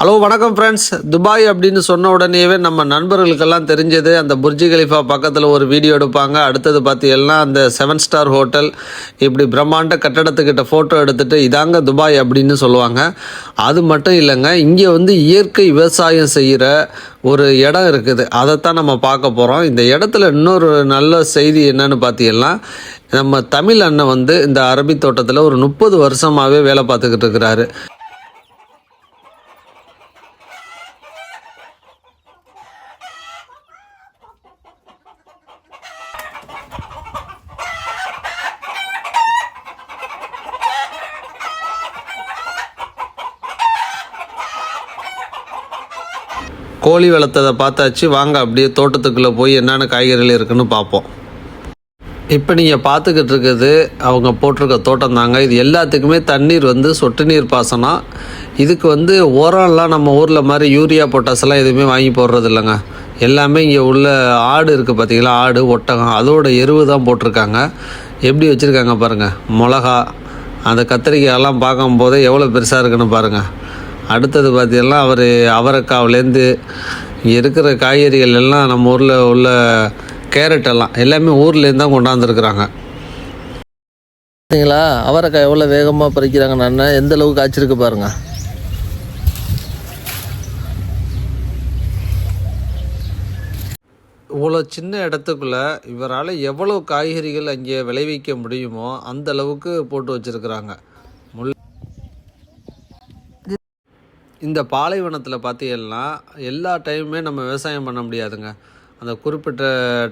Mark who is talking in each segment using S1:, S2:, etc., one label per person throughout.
S1: Hello வணக்கம் friends Dubai அப்படின்னு சொன்ன உடனேவே நம்ம நண்பர்களுக்கெல்லாம் தெரிஞ்சது அந்த புர்ஜி கலிஃபா பக்கத்தில் ஒரு வீடியோ எடுப்பாங்க. அடுத்தது பார்த்தீங்கன்னா அந்த செவன் ஸ்டார் ஹோட்டல் இப்படி பிரம்மாண்ட கட்டடத்துக்கிட்ட ஃபோட்டோ எடுத்துகிட்டு இதாங்க துபாய் அப்படின்னு சொல்லுவாங்க. அது மட்டும் இல்லைங்க இங்கே வந்து இயற்கை விவசாயம் செய்கிற ஒரு இடம் இருக்குது. அதைத்தான் நம்ம பார்க்க போகிறோம் இந்த இடத்துல இன்னொரு நல்ல செய்தி என்னன்னு பார்த்தீங்கன்னா நம்ம தமிழ் அண்ணன் வந்து இந்த அரபி தோட்டத்தில் ஒரு முப்பது வருஷமாகவே வேலை பார்த்துக்கிட்டு இருக்கிறாரு. கோழி வளர்த்ததை பார்த்தாச்சு வாங்க அப்படியே தோட்டத்துக்குள்ளே போய் என்னென்ன காய்கறிகள் இருக்குன்னு பார்ப்போம். இப்போ நீங்கள் பார்த்துக்கிட்டு இருக்குது அவங்க போட்டிருக்க தோட்டம் தாங்க. இது எல்லாத்துக்குமே தண்ணீர் வந்து சொட்டு நீர் பாசனம். இதுக்கு வந்து உரம்லாம் நம்ம ஊரில் மாதிரி யூரியா பொட்டாஸ்லாம் எதுவுமே வாங்கி போடுறது இல்லைங்க. எல்லாமே இங்கே உள்ள ஆடு இருக்குது பார்த்தீங்களா? ஆடு ஒட்டகம் அதோட எருவு தான் போட்டிருக்காங்க. எப்படி வச்சுருக்காங்க பாருங்கள் மிளகா அந்த கத்திரிக்காயெல்லாம் பார்க்கும்போதே எவ்வளோ பெருசாக இருக்குன்னு பாருங்கள் அடுத்தது பார்த்தீங்கன்னா அவர் அவரைக்காவிலேருந்து இருக்கிற காய்கறிகள் எல்லாம் நம்ம ஊரில் உள்ள கேரட் எல்லாம் எல்லாமே ஊர்லேருந்து தான் கொண்டாந்துருக்குறாங்க. பார்த்தீங்களா அவரைக்காய் எவ்வளோ வேகமாக பறிக்கிறாங்க நான் எந்த அளவுக்கு காய்ச்சிருக்கு பாருங்க. இவ்வளோ சின்ன இடத்துக்குள்ள இவரால் எவ்வளோ காய்கறிகள் அங்கே விளைவிக்க முடியுமோ அந்த அளவுக்கு போட்டு வச்சுருக்குறாங்க. இந்த பாலைவனத்தில் பார்த்தீங்கன்னா எல்லா டைமுமே நம்ம விவசாயம் பண்ண முடியாதுங்க. அந்த குறிப்பிட்ட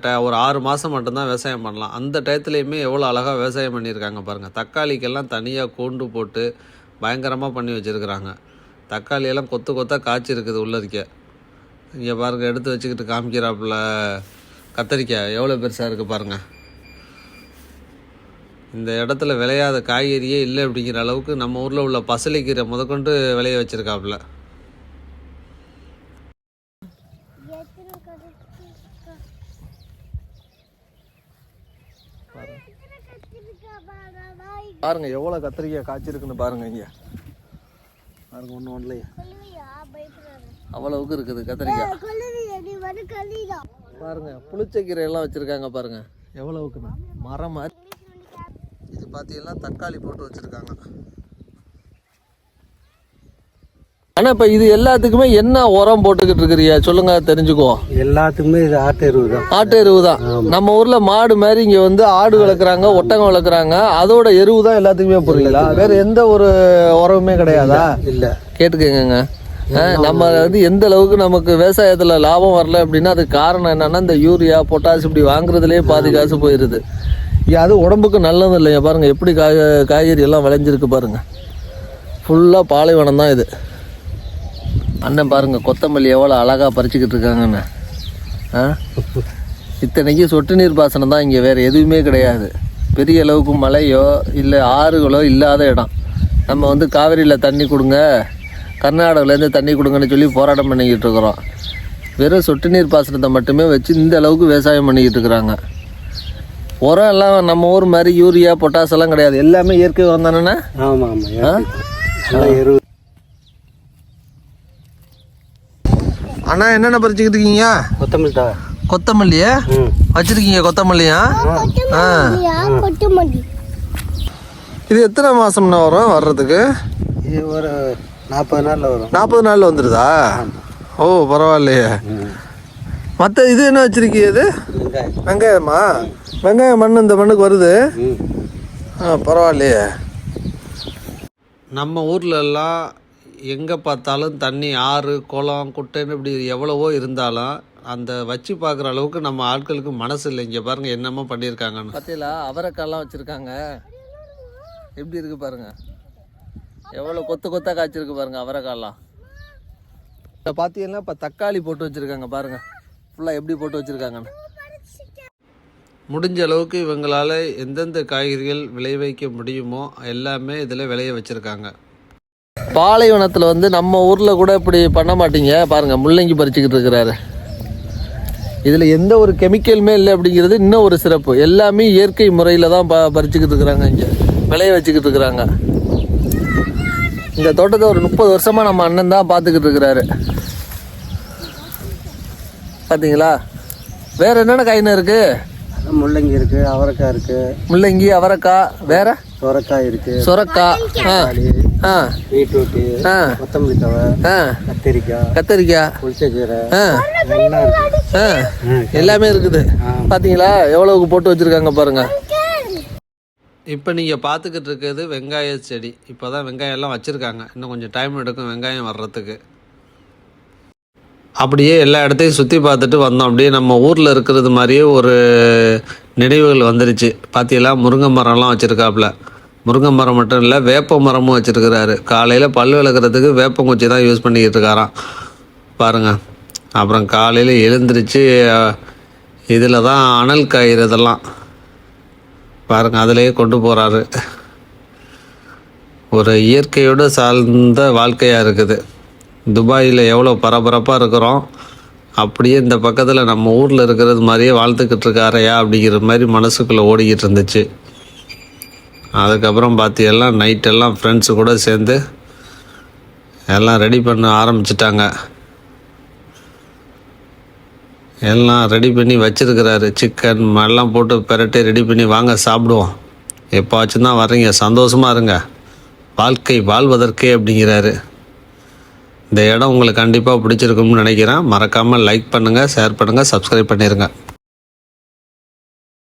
S1: ட ஒரு ஆறு மாதம் மட்டும்தான் விவசாயம் பண்ணலாம். அந்த டயத்துலையுமே எவ்வளோ அழகாக விவசாயம் பண்ணியிருக்காங்க பாருங்கள் தக்காளிக்கெல்லாம் தனியாக கூண்டு போட்டு பயங்கரமாக பண்ணி வச்சுருக்குறாங்க. தக்காளியெல்லாம் கொத்து கொத்தாக காய்ச்சி இருக்குது உள்ளதுக்கே இங்கே பாருங்கள் எடுத்து வச்சுக்கிட்டு காமிக்கிறாப்புல கத்திரிக்காய். எவ்வளோ பெருசாக இருக்குது பாருங்கள் இந்த இடத்துல விளையாத காய்கறியே இல்லை அப்படிங்கிற அளவுக்கு நம்ம ஊரில் உள்ள பசலைக்கீரை முதற்கொண்டு விளைய வச்சுருக்காப்புல. பாருங்க எவ்வளோ கத்திரிக்காய் காய்ச்சிருக்குன்னு பாருங்க இங்கே. பாருங்க ஒன்றும் ஒன்றுலையே அவ்வளவுக்கு இருக்குது கத்திரிக்காய். பாருங்க புளிச்சக்கீரை எல்லாம் வச்சுருக்காங்க பாருங்க. எவ்வளவுக்குண்ணா மரம் மாதிரி பார்த்தீங்கன்னா தக்காளி போட்டு வச்சுருக்காங்க. ஆனால் இப்போ இது எல்லாத்துக்குமே என்ன உரம் போட்டுக்கிட்டு இருக்கிறியா சொல்லுங்க தெரிஞ்சுக்குவோம்.
S2: எல்லாத்துக்குமே இது ஆட்டு எருவு தான்.
S1: ஆட்டு எருவு தான். நம்ம ஊர்ல மாடு மாதிரி இங்க வந்து ஆடு வளர்க்குறாங்க ஒட்டகம் வளர்க்குறாங்க. அதோட எருவு தான் எல்லாத்துக்குமே போடுறீங்களா வேற எந்த ஒரு உரமுமே கிடையாதா?
S2: இல்ல
S1: கேட்டுக்கங்க நம்ம வந்து எந்த அளவுக்கு நமக்கு விவசாயத்துல லாபம் வரல அப்படின்னா அதுக்கு காரணம் என்னன்னா இந்த யூரியா பொட்டாஸ் இப்படி வாங்குறதுலயே பாதி காசு போயிருது. அது உடம்புக்கு நல்லது இல்லைங்க. பாருங்கள் எப்படி காய் காய்கறி எல்லாம் விளைஞ்சிருக்கு பாருங்கள் ஃபுல்லாக பாலைவனம் தான் இது. அண்ணன் பாருங்க கொத்தமல்லி எவ்வளோ அழகாக பறிச்சுக்கிட்டு இருக்காங்கண்ணே ஆ? இத்தனைக்கு சொட்டு நீர் பாசனம் தான் இங்கே வேறு எதுவுமே கிடையாது. பெரிய அளவுக்கு மழையோ இல்லை ஆறுகளோ இல்லாத இடம். நம்ம வந்து காவிரியில் தண்ணி கொடுங்க கர்நாடகாவிலேருந்து தண்ணி கொடுங்கன்னு சொல்லி போராட்டம் பண்ணிக்கிட்டு இருக்கிறோம். வெறும் சொட்டு நீர் பாசனத்தை மட்டுமே வச்சு இந்த அளவுக்கு விவசாயம் பண்ணிக்கிட்டு இருக்கிறாங்க. உரம் எல்லாம் நம்ம ஊர் மாதிரி யூரியா பொட்டாஸ் எல்லாம் கிடையாது. எல்லாமே இயற்கை உரம் தானேண்ணா? அண்ணா என்னென்ன பறிச்சுக்கிட்டு இருக்கீங்க?
S2: கொத்தமல்லி தான்
S1: கொத்தமல்லியா வச்சிருக்கீங்க கொத்தமல்லியா? ஆ.
S3: கொத்தமல்லி.
S1: இது எத்தனை மாசம்னா வரும் வர்றதுக்கு?
S2: இது ஒரு நாற்பது நாள்ல வரும்.
S1: நாற்பது நாளில் வந்துடுதா ஓ பரவாயில்லையே. மற்ற இது என்ன வச்சிருக்கீங்க இது?
S2: வெங்காயம்.
S1: வெங்காயமா மண் இந்த மண்ணுக்கு வருது. ஆ பரவாயில்லையே. நம்ம ஊர்ல எல்லாம் எங்கே பார்த்தாலும் தண்ணி ஆறு குளம் குட்டைன்னு இப்படி எவ்வளவோ இருந்தாலும் அந்த வச்சு பார்க்குற அளவுக்கு நம்ம ஆட்களுக்கு மனசு இல்லை. இங்கே பாருங்க என்னமோ பண்ணியிருக்காங்கன்னு. பார்த்தீங்களா அவரைக்காய்லாம் வச்சுருக்காங்க. எப்படி இருக்கு பாருங்க? எவ்வளோ கொத்து கொத்தா காய்ச்சிருக்கு பாருங்க அவரைக்காய்லாம். இப்போ பார்த்தீங்கன்னா இப்போ தக்காளி போட்டு வச்சுருக்காங்க பாருங்க. ஃபுல்லாக எப்படி போட்டு வச்சுருக்காங்கன்னு. முடிஞ்ச அளவுக்கு இவங்களால் எந்தெந்த காய்கறிகள் விளைவிக்க முடியுமோ எல்லாமே இதில் விளைய வச்சுருக்காங்க. பாலைவனத்தில் வந்து நம்ம ஊரில் கூட இப்படி பண்ண மாட்டீங்க. பாருங்கள் முள்ளங்கி பறிச்சுக்கிட்டு இருக்கிறாரு. இதில் எந்த ஒரு கெமிக்கலுமே இல்லை அப்படிங்கிறது இன்னும் ஒரு சிறப்பு. எல்லாமே இயற்கை முறையில் தான் ப பறிச்சுக்கிட்டு இருக்கிறாங்க இங்கே. விளைய வச்சுக்கிட்டு இருக்கிறாங்க. இந்த தோட்டத்தை ஒரு முப்பது வருஷமாக நம்ம அண்ணன் தான் பார்த்துக்கிட்டு இருக்கிறாரு. பார்த்தீங்களா வேறு என்னென்ன காயின்னு
S2: இருக்குது முள்ளங்கி இருக்கு அவரைக்காய் இருக்கு.
S1: முள்ளங்கி அவரைக்காய் வேற?
S2: சொரக்காய் இருக்கு.
S1: சுரக்காய் ஆ. ஆ.
S2: பீட்ரூட்டு
S1: ஆ.
S2: கொத்தமல்லி தவை
S1: ஆ.
S2: கத்திரிக்காய்
S1: கத்திரிக்காய்
S2: புளிச்சக்கீரை.
S1: ஆ. ஆ. எல்லாமே இருக்குது. பார்த்தீங்களா எவ்வளவுக்கு போட்டு வச்சுருக்காங்க பாருங்க. இப்போ நீங்கள் பார்த்துக்கிட்டு இருக்கிறது வெங்காய செடி. இப்போ தான் வெங்காயம் எல்லாம் வச்சுருக்காங்க. இன்னும் கொஞ்சம் டைம் எடுக்கும் வெங்காயம் வர்றதுக்கு. அப்படியே எல்லா இடத்தையும் சுற்றி பார்த்துட்டு வந்தோம். அப்படியே நம்ம ஊரில் இருக்கிறது மாதிரியே ஒரு நினைவுகள் வந்துருச்சு. பார்த்தீங்களா முருங்கை மரம்லாம் வச்சுருக்காப்புல. முருங்கை மரம் மட்டும் இல்லை வேப்ப மரமும் வச்சுருக்கிறாரு. காலையில் பல் விளக்குறதுக்கு வேப்பங்குச்சி தான் யூஸ் பண்ணிக்கிட்டு இருக்காராம். பாருங்கள் அப்புறம் காலையில் எழுந்திரிச்சு இதில் தான் அனல் காய்கிறதெல்லாம் பாருங்கள் அதிலேயே கொண்டு போகிறாரு ஒரு இயற்கையோடு சார்ந்த வாழ்க்கையாக இருக்குது. துபாயில் எவ்வளோ பரபரப்பாக இருக்கிறோம் அப்படியே இந்த பக்கத்தில் நம்ம ஊரில் இருக்கிறது மாதிரியே வாழ்த்துக்கிட்டு இருக்காரையா அப்படிங்கிற மாதிரி மனசுக்குள்ளே ஓடிக்கிட்டு இருந்துச்சு. அதுக்கப்புறம் பார்த்தீங்கன்னா நைட்டெல்லாம் ஃப்ரெண்ட்ஸு கூட சேர்ந்து எல்லாம் ரெடி பண்ண ஆரம்பிச்சிட்டாங்க. எல்லாம் ரெடி பண்ணி வச்சிருக்கிறாரு. சிக்கன் எல்லாம் போட்டு பெரட்டி ரெடி பண்ணி வாங்க சாப்பிடுவோம். எப்போவாச்சும் தான் வர்றீங்க சந்தோஷமாக இருங்க. வாழ்க்கை வாழ்வதற்கே அப்படிங்கிறாரு. இந்த இடம் உங்களுக்கு கண்டிப்பாக பிடிச்சிருக்கும்னு நினைக்கிறேன். மறக்காமல் லைக் பண்ணுங்கள் ஷேர் பண்ணுங்கள் சப்ஸ்கிரைப் பண்ணிடுங்க